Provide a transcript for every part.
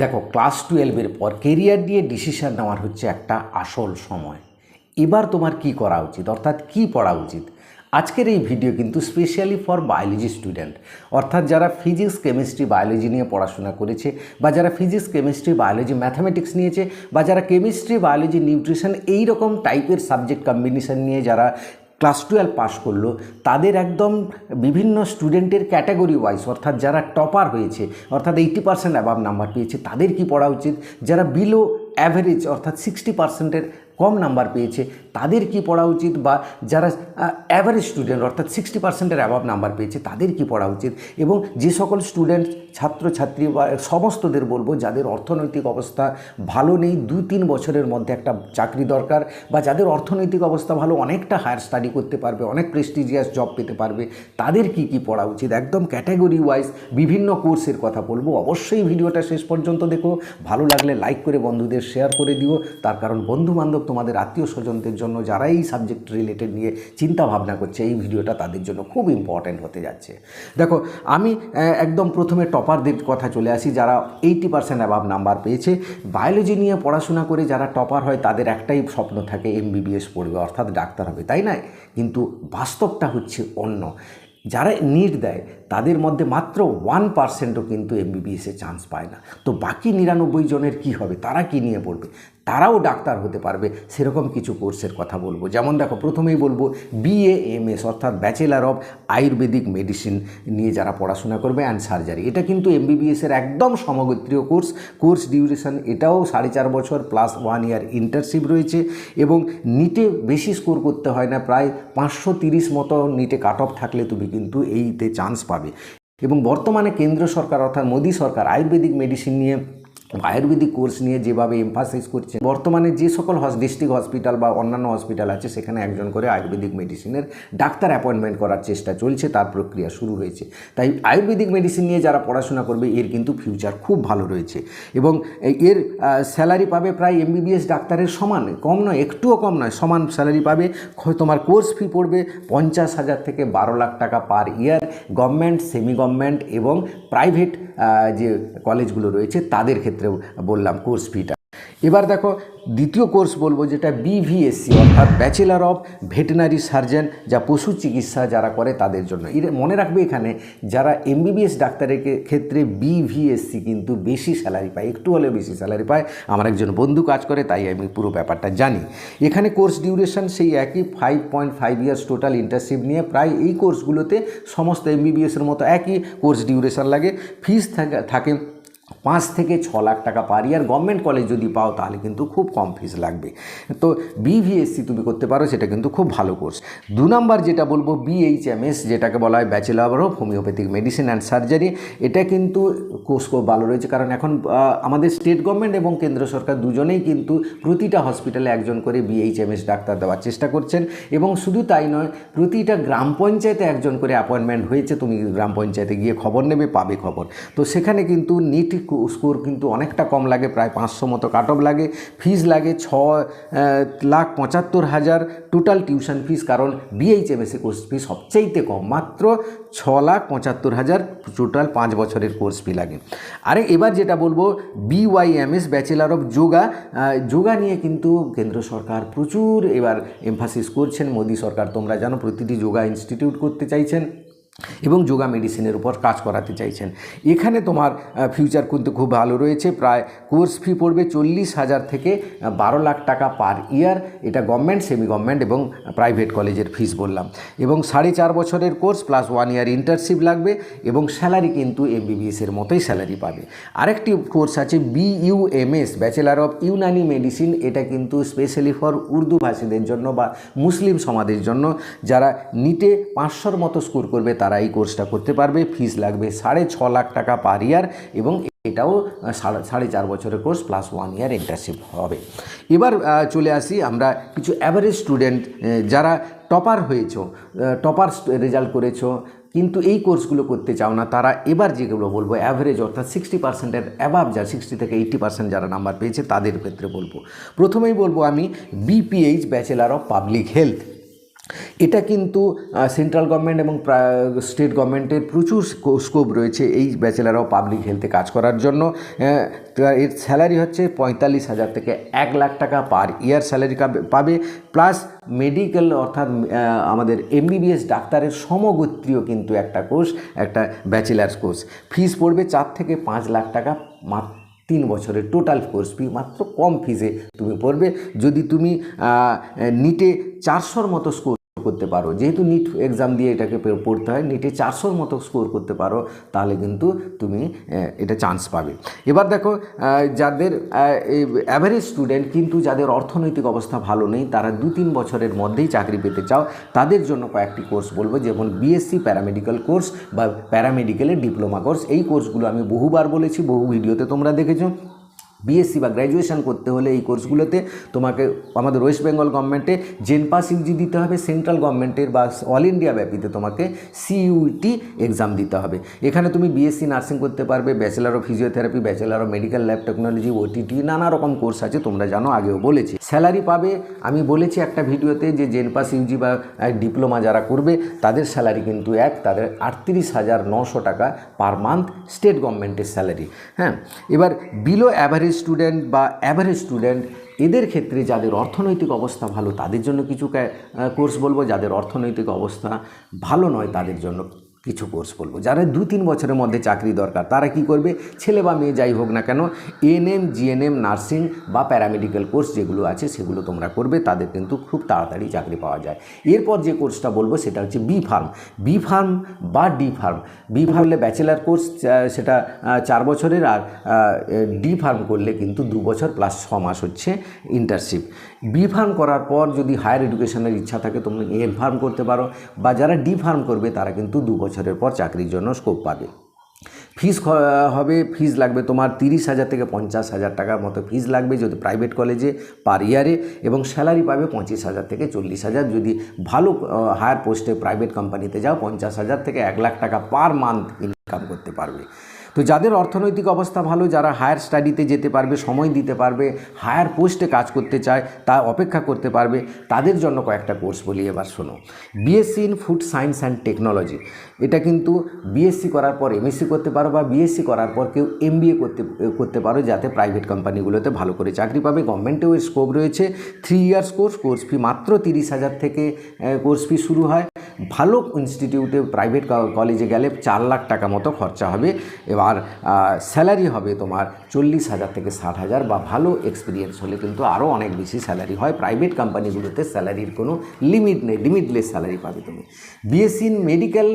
দেখো ক্লাস টুয়েলভের পর কেরিয়ার নিয়ে ডিসিশান নেওয়ার হচ্ছে একটা আসল সময়। এবার তোমার কি করা উচিত? অর্থাৎ কি পড়া উচিত? আজকের এই ভিডিও কিন্তু স্পেশালি ফর বায়োলজি স্টুডেন্ট অর্থাৎ যারা ফিজিক্স কেমিস্ট্রি বায়োলজি নিয়ে পড়াশোনা করেছে বা যারা ফিজিক্স কেমিস্ট্রি বায়োলজি ম্যাথামেটিক্স নিয়েছে বা যারা কেমিস্ট্রি বায়োলজি নিউট্রিশন এই রকম টাইপের সাবজেক্ট কম্বিনেশন নিয়ে যারা ক্লাস টুয়েলভ পাস করল, তাদের একদম বিভিন্ন স্টুডেন্টের ক্যাটাগরি ওয়াইজ অর্থাৎ যারা টপার হয়েছে, অর্থাৎ এইটি পার্সেন্ট অ্যাবাভ নাম্বার পেয়েছে, তাদের কি পড়া উচিত? যারা বিলো অ্যাভারেজ অর্থাৎ সিক্সটি পার্সেন্টের কম নাম্বার পেয়েছে, তাদের কি পড়া উচিত? বা যারা অ্যাভারেজ স্টুডেন্ট অর্থাৎ সিক্সটি পার্সেন্টের অ্যাভাব নাম্বার পেয়েছে, তাদের কি পড়া উচিত? এবং যে সকল স্টুডেন্ট ছাত্রছাত্রী বা সমস্তদের বলব, যাদের অর্থনৈতিক অবস্থা ভালো নেই দুই তিন বছরের মধ্যে একটা চাকরি দরকার, বা যাদের অর্থনৈতিক অবস্থা ভালো, অনেকটা হায়ার স্টাডি করতে পারবে, অনেক প্রেস্টিজিয়াস জব পেতে পারবে, তাদের কি কি পড়া উচিত? একদম ক্যাটাগরি ওয়াইজ বিভিন্ন কোর্সের কথা বলব। অবশ্যই ভিডিওটা শেষ পর্যন্ত দেখো। ভালো লাগলে লাইক করে বন্ধুদের শেয়ার করে দিও। তার কারণ বন্ধু বান্ধব তোমাদের আত্মীয় স্বজনদের জন্য যারা এই সাবজেক্ট রিলেটেড নিয়ে চিন্তা ভাবনা করছে, এই ভিডিওটা তাদের জন্য খুব ইম্পর্ট্যান্ট হতে যাচ্ছে। দেখো, আমি একদম প্রথমে টপারদের কথা চলে আসি, যারা এইটি পার্সেন্ট অ্যাবাভ নাম্বার পেয়েছে। বায়োলজি নিয়ে পড়াশোনা করে যারা টপার হয়, তাদের একটাই স্বপ্ন থাকে এমবিবিএস পড়বে, অর্থাৎ ডাক্তার হবে, তাই না কিন্তু বাস্তবটা হচ্ছে অন্য। যারা নিট দেয় তাদের মধ্যে মাত্র ওয়ান পার্সেন্টও কিন্তু এমবিবিএসে চান্স পায় না। তো বাকি নিরানব্বই জনের কি হবে? তারা কি নিয়ে পড়বে? তারাও ডাক্তার হতে পারবে, সেরকম কিছু কোর্সের কথা বলব। যেমন দেখো, প্রথমেই বলব বিএ এমএস অর্থাৎ ব্যাচেলার অফ আয়ুর্বেদিক মেডিসিন নিয়ে যারা পড়াশোনা করবে অ্যান্ড সার্জারি এটা কিন্তু এমবিবিএসের একদম সমগোত্রীয় কোর্স কোর্স ডিউরেশন এটাও সাড়ে চার বছর প্লাস ওয়ান ইয়ার ইন্টার্নশিপ রয়েছে এবং নিটে বেশি স্কোর করতে হয় না। প্রায় পাঁচশো তিরিশ মতো নিটে কাট অফ থাকলে তুমি কিন্তু এইতে চান্স পাবে। এবং বর্তমানে কেন্দ্র সরকার অর্থাৎ মোদী সরকার আয়ুর্বেদিক মেডিসিন নিয়ে আয়ুর্বেদিক কোর্স নিয়ে যেভাবে এমফাসাইজ করছে, বর্তমানে যে সকল ডিস্ট্রিক্ট হসপিটাল বা অন্যান্য হসপিটাল আছে, সেখানে একজন করে আয়ুর্বেদিক মেডিসিনের ডাক্তার অ্যাপয়েন্টমেন্ট করার চেষ্টা চলছে, তার প্রক্রিয়া শুরু হয়েছে। তাই আয়ুর্বেদিক মেডিসিন নিয়ে যারা পড়াশোনা করবে, এর কিন্তু ফিউচার খুব ভালো রয়েছে। এবং এর স্যালারি পাবে প্রায় এমবিবিএস ডাক্তারের সমান, কম নয়, একটুও কম নয়, সমান স্যালারি পাবে। তোমার কোর্স ফি পড়বে পঞ্চাশ হাজার থেকে বারো লাখ টাকা per year government semi government এবং প্রাইভেট যে কলেজগুলো রয়েছে, তাদের ক্ষেত্রেও বললাম কোর্স ফিটা এবার দেখো, দ্বিতীয় কোর্স বলব যেটা বিভিএসসি অর্থাৎ ব্যাচেলার অফ ভেটেনারি সার্জন যা পশু চিকিৎসা যারা করে তাদের জন্য। মনে রাখবে এখানে, যারা এমবিবিএস ডাক্তারের ক্ষেত্রে বিভিএসসি কিন্তু বেশি স্যালারি পায়, একটু হলেও বেশি স্যালারি পায়। আমার একজন বন্ধু কাজ করে, তাই আমি পুরো ব্যাপারটা জানি। এখানে কোর্স ডিউরেশন সেই একই five point five years total internship নিয়ে প্রায় এই কোর্সগুলোতে সমস্ত এমবিবিএসের মতো একই কোর্স ডিউরেশন লাগে। ফিস থাকে পাঁচ থেকে ছ লাখ টাকা পার ইয়ার গভর্নমেন্ট কলেজ যদি পাও, তাহলে কিন্তু খুব কম ফিস লাগবে। তো বিভিএসসি তুমি করতে পারো, সেটা কিন্তু খুব ভালো কোর্স দু নম্বর যেটা বলব বিএইচএমএস যেটাকে বলা হয় bachelor of homeopathic medicine and surgery এটা কিন্তু কোর্স খুব ভালো রয়েছে, কারণ এখন আমাদের স্টেট গভর্নমেন্ট এবং কেন্দ্র সরকার দুজনেই কিন্তু প্রতিটা হসপিটালে একজন করে বিএইচএমএস ডাক্তার দেওয়ার চেষ্টা করছেন। এবং শুধু তাই নয়, প্রতিটা গ্রাম পঞ্চায়েতে একজন করে অ্যাপয়েন্টমেন্ট হয়েছে, তুমি গ্রাম পঞ্চায়েতে গিয়ে খবর নেবে, পাবে খবর। তো সেখানে কিন্তু নিট স্কোর কিন্তু অনেকটা কম লাগে, প্রায় পাঁচশো মতো কাট অফ লাগে। ফিস লাগে ছ লাখ পঁচাত্তর হাজার টোটাল টিউশন ফিস কারণ বিএইচএমএসি কোর্স ফি সবচাইতে কম। মাত্র ছ লাখ পঁচাত্তর হাজার টোটাল পাঁচ বছরের কোর্স ফি লাগে। আরে এবার যেটা বলব BYMS bachelor of yoga yoga নিয়ে কিন্তু কেন্দ্র সরকার প্রচুর এবার এমফাসিস করছেন। মোদী সরকার, তোমরা জানো, প্রতিটি যোগা ইনস্টিটিউট করতে চাইছেন। এবং যোগা মেডিসিনের উপর কাজ করাতে চাইছেন। এখানে তোমার ফিউচার কিন্তু খুব ভালো রয়েছে। প্রায় কোর্স ফি পড়বে চল্লিশ হাজার থেকে বারো লাখ টাকা পার ইয়ার এটা গভর্নমেন্ট সেমি গভর্নমেন্ট এবং প্রাইভেট কলেজের ফিস বললাম। এবং সাড়ে চার বছরের course plus one year internship লাগবে এবং স্যালারি কিন্তু এম এমবিবিএসের মতোই স্যালারি পাবে। আরেকটি কোর্স আছে BUMS bachelor of Unani medicine এটা কিন্তু স্পেশালি ফর উর্দু ভাষীদের জন্য বা মুসলিম সমাজের জন্য। যারা নিটে পাঁচশোর মতো স্কোর করবে, তারা এই কোর্সটা করতে পারবে। ফিস লাগবে সাড়ে ছ লাখ টাকা পার ইয়ার এবং এটাও সাড়ে চার বছরের course plus one year internship হবে। এবার চলে আসি আমরা কিছু অ্যাভারেজ স্টুডেন্ট যারা টপার হয়েছো টপার রেজাল্ট করেছ, কিন্তু এই কোর্সগুলো করতে চাও না, তারা এবার যেগুলো বলব অ্যাভারেজ অর্থাৎ সিক্সটি পার্সেন্টের অ্যাবাভ যা সিক্সটি থেকে এইট্টি পার্সেন্ট যারা নাম্বার পেয়েছে, তাদের ক্ষেত্রে বলব। প্রথমেই বলব আমি BPH bachelor of public health এটা কিন্তু সেন্ট্রাল গভর্নমেন্ট এবং স্টেট গভর্নমেন্টের প্রচুর স্কোপ রয়েছে এই ব্যাচেলার অফ পাবলিক হেলথে কাজ করার জন্য। এর স্যালারি হচ্ছে পঁয়তাল্লিশ হাজার থেকে এক লাখ টাকা পার ইয়ার স্যালারি পাবে। প্লাস মেডিকেল অর্থাৎ আমাদের এমবিবিএস ডাক্তারের সমগোত্রীয় কিন্তু একটা কোর্স একটা ব্যাচেলার্স কোর্স ফিস পড়বে চার থেকে পাঁচ লাখ টাকা মাত্র তিন বছরের টোটাল কোর্স ফি মাত্র কম ফিজে তুমি পড়বে। যদি তুমি নিটে চারশোর মতো স্কোর করতে পারো। যেহেতু নিট এক্সাম দিয়ে এটাকে পড়তে হয় নিটে চারশোর মতো স্কোর করতে পারো, তাহলে কিন্তু তুমি এটা চান্স পাবে। এবার দেখো যাদের অ্যাভারেজ স্টুডেন্ট কিন্তু যাদের অর্থনৈতিক অবস্থা ভালো নেই, তারা দু তিন বছরের মধ্যেই চাকরি পেতে চাও, তাদের জন্য কয়েকটি কোর্স বলব, যেমন বিএসসি প্যারামেডিক্যাল কোর্স বা প্যারামেডিক্যালের ডিপ্লোমা কোর্স এই কোর্সগুলো আমি বহুবার বলেছি, বহু ভিডিওতে তোমরা দেখেছ। বিএসসি বা গ্র্যাজুয়েশন করতে হলে এই কোর্সগুলোতে তোমাকে আমাদের ওয়েস্ট বেঙ্গল গভর্নমেন্টে জেনপাস ইউজি দিতে হবে সেন্ট্রাল গভর্নমেন্টের বা অল ইন্ডিয়া ব্যাপীতে তোমাকে সিইউটি এক্সাম দিতে হবে। এখানে তুমি বিএসসি নার্সিং করতে পারবে bachelor of physiotherapy bachelor of medical lab technology OTT নানা রকম কোর্স আছে, তোমরা জানো, আগেও বলেছি। স্যালারি পাবে, আমি বলেছি একটা ভিডিওতে যে জেনপাস ইউজি বা ডিপ্লোমা যারা করবে, তাদের স্যালারি কিন্তু এক, তাদের আটত্রিশ হাজার নশো টাকা পার মান্থ স্টেট গভর্নমেন্টের স্যালারি হ্যাঁ এবার বিলো অ্যাভারেজ স্টুডেন্ট বা অ্যাভারেজ স্টুডেন্ট এদের ক্ষেত্রে যাদের অর্থনৈতিক অবস্থা ভালো, তাদের জন্য কিছু কোর্স বলব, যাদের অর্থনৈতিক অবস্থা ভালো নয়, তাদের জন্য। কিছু কোর্স বলব। যারা দু তিন বছরের মধ্যে চাকরি দরকার, তারা কি করবে? ছেলে বা মেয়ে যাই হোক না কেন এএনএম জিএনএম নার্সিং বা প্যারামেডিক্যাল কোর্স যেগুলো আছে, সেগুলো তোমরা করবে, তাদের কিন্তু খুব তাড়াতাড়ি চাকরি পাওয়া যায়। এরপর যে কোর্সটা বলব, সেটা হচ্ছে বি ফার্ম বি ফার্ম বা D pharm B pharm bachelor course সেটা চার বছরের আর ডি ফার্ম করলে কিন্তু দু বছর প্লাস ছ মাস হচ্ছে ইন্টার্নশিপ বি ফার্ম করার পর যদি হায়ার এডুকেশনের ইচ্ছা থাকে তুমি এম ফার্ম করতে পারো বা যারা ডি ফার্ম করবে তারা কিন্তু দু বছরের পর চাকরির জন্য স্কোপ পাবে। ফিস হবে ফিস লাগবে তোমার তিরিশ হাজার থেকে পঞ্চাশ হাজার টাকার মতো ফিস লাগবে যদি প্রাইভেট কলেজে পার ইয়ারে এবং স্যালারি পাবে পঁচিশ হাজার থেকে চল্লিশ হাজার। যদি ভালো হায়ার পোস্টে প্রাইভেট কোম্পানিতে যাও পঞ্চাশ হাজার থেকে এক লাখ টাকা পার মান্থ ইনকাম করতে পারবে। তো যাদের অর্থনৈতিক অবস্থা ভালো, যারা হায়ার স্টাডিতে যেতে পারবে, সময় দিতে পারবে হায়ার পোস্টে কাজ করতে চায়, তা অপেক্ষা করতে পারবে, তাদের জন্য কয়েকটা কোর্স বলি এবার শোনো। BSc in food science and technology এটা কিন্তু বিএসসি করার পর এমএসসি করতে পারো বা বিএসসি করার পর কেউ এমবিএ করতে করতে পারো, যাতে প্রাইভেট কোম্পানিগুলোতে ভালো করে চাকরি পাবে। গভর্নমেন্টেও এর স্কোপ রয়েছে। Three years course course fee মাত্র তিরিশ হাজার থেকে কোর্স ফি শুরু হয়। ভালো ইনস্টিটিউটে প্রাইভেট কলেজে গেলে চার লাখ টাকা মতো খরচা হবে। এবার স্যালারি হবে তোমার চল্লিশ হাজার থেকে ষাট হাজার বা ভালো এক্সপিরিয়েন্স হলে কিন্তু আরও অনেক বেশি স্যালারি হয়। প্রাইভেট কোম্পানিগুলোতে স্যালারির কোনো লিমিট নেই লিমিটলেস স্যালারি পাবে তুমি। বিএসসি ইন মেডিকেল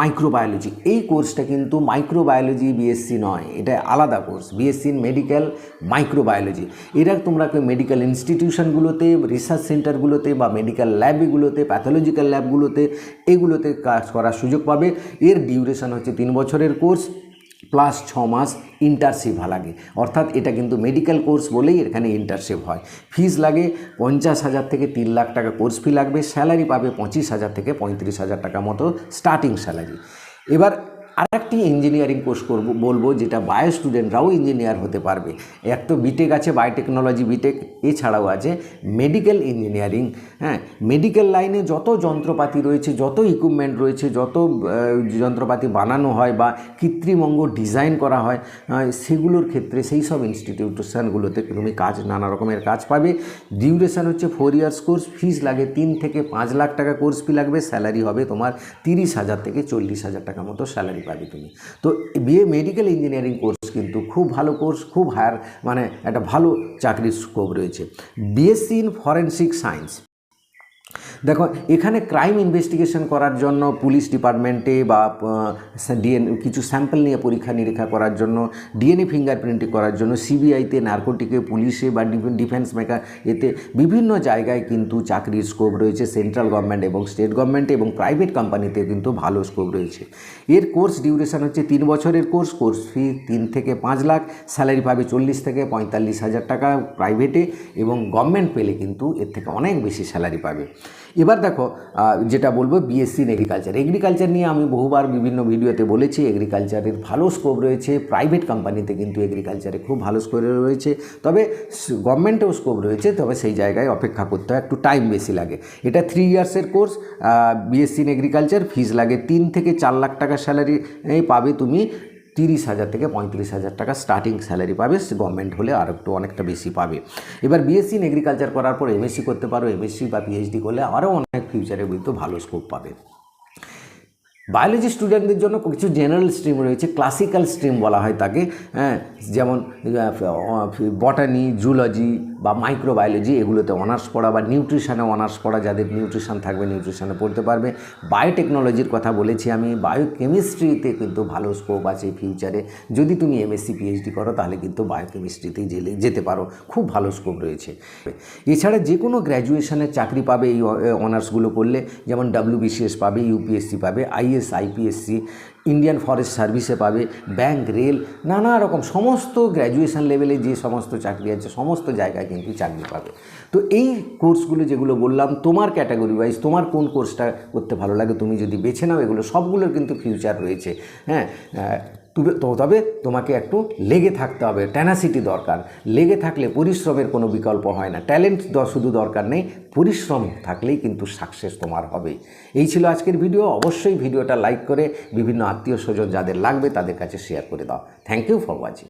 মাইক্রোবায়োলজি এই কোর্সটা কিন্তু মাইক্রোবায়োলজি বিএসসি নয়, এটা আলাদা course BSc in medical microbiology এরা তোমরা মেডিকেল ইনস্টিটিউশনগুলোতে রিসার্চ সেন্টারগুলোতে বা মেডিকেল ল্যাবগুলোতে প্যাথোলজিক্যাল ল্যাবগুলোতে এগুলোতে কাজ করার সুযোগ পাবে। এর ডিউরেশন হচ্ছে তিন বছরের কোর্স প্লাস ছ মাস ইন্টার্নশিপ লাগে অর্থাৎ এটা কিন্তু মেডিকেল কোর্স বলেই এখানে ইন্টার্নশিপ হয়। ফিজ লাগে পঞ্চাশ হাজার থেকে তিন লাখ টাকা কোর্স ফি লাগবে স্যালারি পাবে পঁচিশ হাজার থেকে পঁয়ত্রিশ হাজার টাকা মতো স্টার্টিং স্যালারি এবার আরেকটি ইঞ্জিনিয়ারিং কোর্স করব বলব, যেটা বায়ো স্টুডেন্টরাও ইঞ্জিনিয়ার হতে পারবে। এক তো বিটেক আছে বায়োটেকনোলজি বিটেক এছাড়াও আছে মেডিকেল ইঞ্জিনিয়ারিং হ্যাঁ? মেডিকেল লাইনে যত যন্ত্রপাতি রয়েছে, যত ইকুইপমেন্ট রয়েছে, যত যন্ত্রপাতি বানানো হয় বা কৃত্রিম অঙ্গ ডিজাইন করা হয় সেগুলোর ক্ষেত্রে সেই সব ইনস্টিটিউশনগুলোতে তুমি কাজ, নানা রকমের কাজ পাবে। ডিউরেশন হচ্ছে ফোর ইয়ার্স কোর্স ফিস লাগে তিন থেকে পাঁচ লাখ টাকা কোর্স ফি লাগবে স্যালারি হবে তোমার তিরিশ হাজার থেকে চল্লিশ হাজার টাকা মতো স্যালারি পাবে তুমি। তো বিএ মেডিকেল ইঞ্জিনিয়ারিং কোর্স কিন্তু খুব ভালো কোর্স খুব হায়ার মানে একটা ভালো চাকরির স্কোপ রয়েছে। বিএসসি ইন ফরেনসিক সায়েন্স দেখো, এখানে ক্রাইম ইনভেস্টিগেশন করার জন্য পুলিশ ডিপার্টমেন্টে বা ডিএন কিছু স্যাম্পল নিয়ে পরীক্ষা নিরীক্ষা করার জন্য ডিএনএ ফিঙ্গারপ্রিন্টিং করার জন্য সিবিআইতে নার্কোটিকে পুলিশে বা ডিফেন্স মেকার এতে বিভিন্ন জায়গায় কিন্তু চাকরির স্কোপ রয়েছে সেন্ট্রাল গভর্নমেন্ট এবং স্টেট গভর্নমেন্টে এবং প্রাইভেট কোম্পানিতে কিন্তু ভালো স্কোপ রয়েছে। এর কোর্স ডিউরেশন হচ্ছে তিন বছরের কোর্স কোর্স ফি তিন থেকে পাঁচ লাখ স্যালারি পাবে চল্লিশ থেকে পঁয়তাল্লিশ হাজার টাকা প্রাইভেটে এবং গভর্নমেন্ট পেলে কিন্তু এর থেকে অনেক বেশি স্যালারি পাবে। এবার দেখো যেটা বলব বিএসসি ইন এগ্রিকালচার এগ্রিকালচার নিয়ে আমি বহুবার বিভিন্ন ভিডিওতে বলেছি এগ্রিকালচারের ভালো স্কোপ রয়েছে প্রাইভেট কোম্পানিতে কিন্তু এগ্রিকালচারে খুব ভালো স্কোপ রয়েছে। তবে গভর্নমেন্টেও স্কোপ রয়েছে, তবে সেই জায়গায় অপেক্ষা করতে হয়, একটু টাইম বেশি লাগে। এটা three ইয়ার্সের course BSc in agriculture fees লাগে তিন থেকে চার লাখ টাকা স্যালারি পাবে তুমি তিরিশ হাজার থেকে পঁয়ত্রিশ হাজার টাকা স্টার্টিং স্যালারি পাবে গভর্নমেন্ট হলে আর একটু অনেকটা বেশি পাবে। এবার বিএসসি ইন এগ্রিকালচার করার পর এমএসসি করতে পারো এমএসসি বা পিএইচডি করলে আরও অনেক ফিউচারে কিন্তু ভালো স্কোপ পাবে। বায়োলজি স্টুডেন্টদের জন্য কিছু জেনারেল স্ট্রিম রয়েছে ক্লাসিক্যাল স্ট্রিম বলা হয় তাকে হ্যাঁ যেমন বটানি জুলজি বা মাইক্রোবায়োলজি এগুলোতে অনার্স পড়া বা নিউট্রিশানে অনার্স পড়া, যাদের নিউট্রিশন থাকবে নিউট্রিশানে পড়তে পারবে। বায়োটেকনোলজির কথা বলেছি আমি বায়োকেমিস্ট্রিতে কিন্তু ভালো স্কোপ আছে ফিউচারে যদি তুমি এমএসসি পিএইচডি করো, তাহলে কিন্তু বায়োকেমিস্ট্রিতেই জেলে, যেতে পারো। খুব ভালো স্কোপ রয়েছে। এছাড়া যে কোনো গ্র্যাজুয়েশনের চাকরি পাবে এই অনার্সগুলো করলে, যেমন ডাব্লিউবিসিএস পাবে ইউপিএসসি পাবে আইএস আইপিএসসি ইন্ডিয়ান ফরেস্ট সার্ভিসে পাবে ব্যাংক রেল নানা রকম, সমস্ত গ্র্যাজুয়েশন লেভেলে যে সমস্ত চাকরি আছে, সমস্ত জায়গায় কিন্তু চাকরি পাবে। তো এই কোর্সগুলো যেগুলো বললাম, তোমার ক্যাটাগরি ওয়াইজ তোমার কোন কোর্সটা করতে ভালো লাগে, তুমি যদি বেছে নাও, এগুলো সবগুলোর কিন্তু ফিউচার রয়েছে। হ্যাঁ তো তবে তোমাকে একটু লেগে থাকতে হবে। ট্যানাসিটি দরকার। লেগে থাকলে পরিশ্রমের কোনো বিকল্প হয় না। ট্যালেন্ট শুধু দরকার নেই, পরিশ্রম থাকলেই কিন্তু সাকসেস তোমার হবে এই ছিল আজকের ভিডিও অবশ্যই ভিডিওটা লাইক করে বিভিন্ন আত্মীয় স্বজন যাদের লাগবে তাদের কাছে শেয়ার করে দাও। Thank you for watching